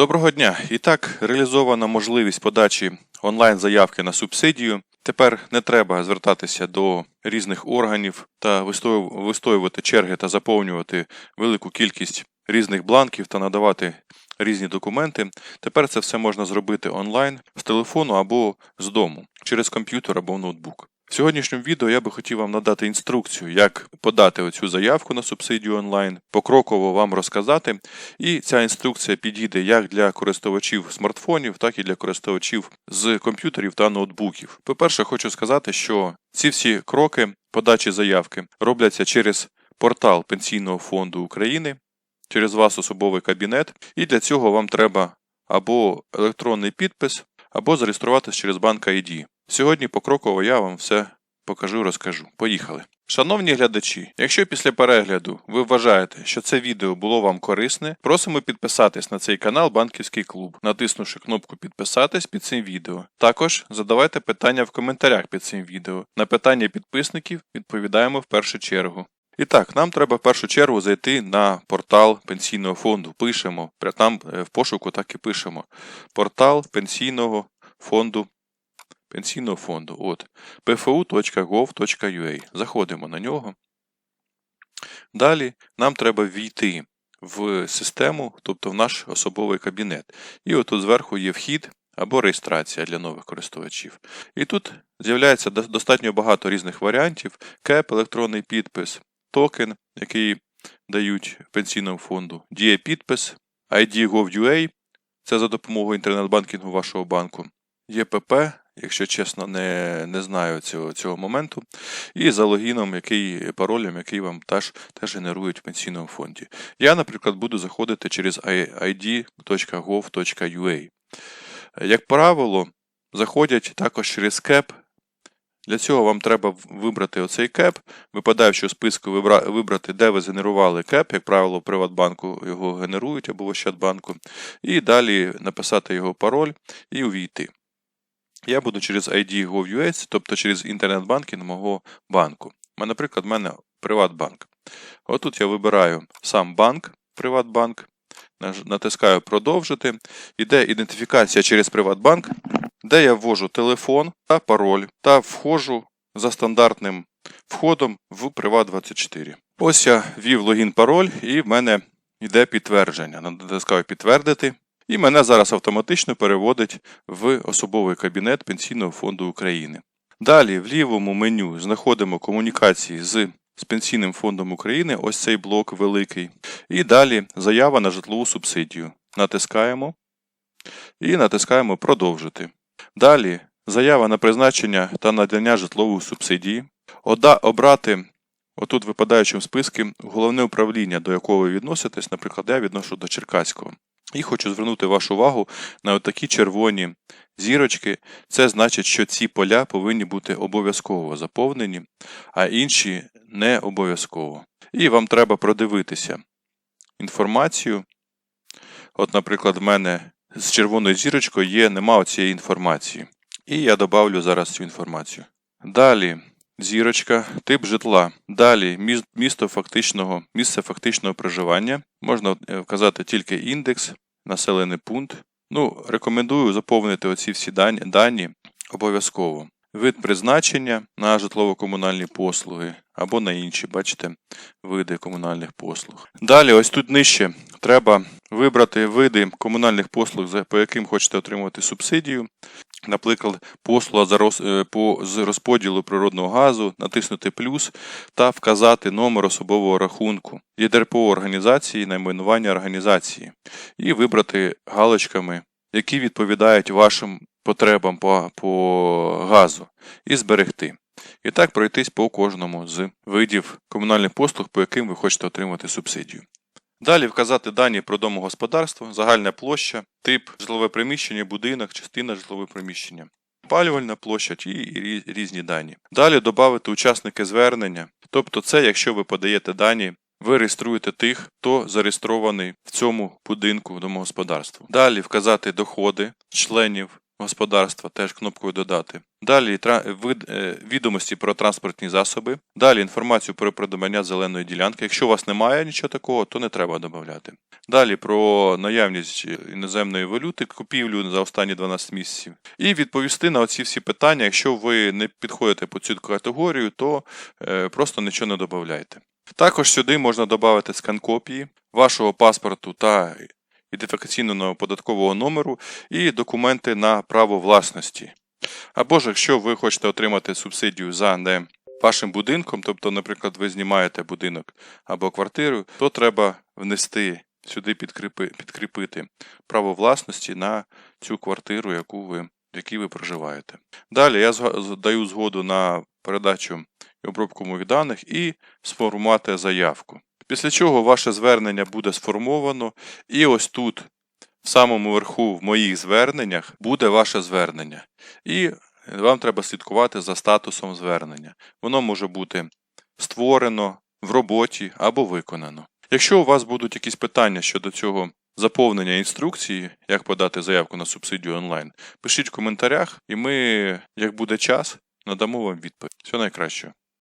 Доброго дня! І так, реалізована можливість подачі онлайн-заявки на субсидію. Тепер не треба звертатися до різних органів та вистоювати черги та заповнювати велику кількість різних бланків та надавати різні документи. Тепер це все можна зробити онлайн з телефону або з дому через комп'ютер або ноутбук. В сьогоднішньому відео я би хотів вам надати інструкцію, як подати оцю заявку на субсидію онлайн, покроково вам розказати, і ця інструкція підійде як для користувачів смартфонів, так і для користувачів з комп'ютерів та ноутбуків. По-перше, хочу сказати, що ці всі кроки подачі заявки робляться через портал Пенсійного фонду України, через вас особовий кабінет, і для цього вам треба або електронний підпис, або зареєструватися через банк ID. Сьогодні покроково я вам все покажу, розкажу. Поїхали. Шановні глядачі, якщо після перегляду ви вважаєте, що це відео було вам корисне, просимо підписатись на цей канал Банківський клуб, натиснувши кнопку підписатись під цим відео. Також задавайте питання в коментарях під цим відео. На питання підписників відповідаємо в першу чергу. І так, нам треба в першу чергу зайти на портал пенсійного фонду. Пишемо, там е, в пошуку так і пишемо. Портал пенсійного фонду. Пенсійного фонду. От pfu.gov.ua. Заходимо на нього. Далі нам треба ввійти в систему, тобто в наш особовий кабінет. І отут зверху є вхід або реєстрація для нових користувачів. І тут з'являється достатньо багато різних варіантів: КЕП, електронний підпис, токен, який дають пенсійному фонду, діє-підпис, ID.gov.ua, це за допомогою інтернет-банкінгу вашого банку, ЄПП, якщо чесно, не, не знаю цього, цього моменту, і за логіном, який паролем, який вам теж, теж генерують в пенсійному фонді. Я, наприклад, буду заходити через id.gov.ua. Як правило, заходять також через КЕП. Для цього вам треба вибрати оцей кеп, випадаючи у списку вибрати, де ви згенерували кеп, як правило, в Приватбанку його генерують або в Ощадбанку, і далі написати його пароль і увійти. Я буду через ID.gov.ua, тобто через інтернет-банкінг мого банку. Наприклад, в мене Приватбанк. Отут я вибираю сам банк, Приватбанк, натискаю продовжити. Іде ідентифікація через Приватбанк, де я ввожу телефон та пароль та входжу за стандартним входом в Privat24. Ось я ввів логін пароль, і в мене йде підтвердження. Натискаю підтвердити. І мене зараз автоматично переводить в особовий кабінет Пенсійного фонду України. Далі в лівому меню знаходимо комунікації з, з Пенсійним фондом України, ось цей блок великий. І далі заява на житлову субсидію. Натискаємо і натискаємо продовжити. Далі заява на призначення та надання житлової субсидії. Ода, обрати отут випадаючим списки головне управління, до якого ви відноситесь, наприклад, я відношу до Черкаського. І хочу звернути вашу увагу на такі червоні зірочки. Це значить, що ці поля повинні бути обов'язково заповнені, а інші не обов'язково. І вам треба продивитися інформацію. От, наприклад, в мене з червоною зірочкою є, нема цієї інформації. І я добавлю зараз цю інформацію. Далі зірочка, тип житла. Далі місто фактичного, місце фактичного проживання. Можна е, вказати тільки індекс, населений пункт. Ну, рекомендую заповнити оці всі дані, дані обов'язково. Вид призначення на житлово-комунальні послуги або на інші, бачите, види комунальних послуг. Далі, ось тут нижче, треба вибрати види комунальних послуг, по яким хочете отримувати субсидію. Наприклад, послуга за роз, е, по, з розподілу природного газу, натиснути плюс та вказати номер особового рахунку, ЄДРПО організації, найменування організації, і вибрати галочками, які відповідають вашим потребам по, по газу, і зберегти. І так пройтись по кожному з видів комунальних послуг, по яким ви хочете отримати субсидію. Далі вказати дані про домогосподарство, загальна площа, тип житлове приміщення, будинок, частина житлового приміщення, опалювальна площа і різні дані. Далі додати учасники звернення, тобто це, якщо ви подаєте дані, ви реєструєте тих, хто зареєстрований в цьому будинку домогосподарства. Далі вказати доходи членів господарства, теж кнопкою додати. Далі е, відомості про транспортні засоби. Далі інформацію про придбання зеленої ділянки. Якщо у вас немає нічого такого, то не треба додати. Далі про наявність іноземної валюти, купівлю за останні 12 місяців. І відповісти на оці всі питання. Якщо ви не підходите по цю категорію, то е, просто нічого не додавайте. Також сюди можна додати скан копії вашого паспорту та ідентифікаційного податкового номеру і документи на право власності. Або ж якщо ви хочете отримати субсидію за не вашим будинком, тобто, наприклад, ви знімаєте будинок або квартиру, то треба внести сюди підкріпи, підкріпити право власності на цю квартиру, яку ви, в якій ви проживаєте. Далі я даю згоду на передачу і обробку моїх даних і сформувати заявку. Після чого ваше звернення буде сформовано, і ось тут, в самому верху, в моїх зверненнях, буде ваше звернення. І вам треба слідкувати за статусом звернення. Воно може бути створено в роботі або виконано. Якщо у вас будуть якісь питання щодо цього заповнення інструкції, як подати заявку на субсидію онлайн, пишіть в коментарях, і ми, як буде час, надамо вам відповідь. Всього найкращого.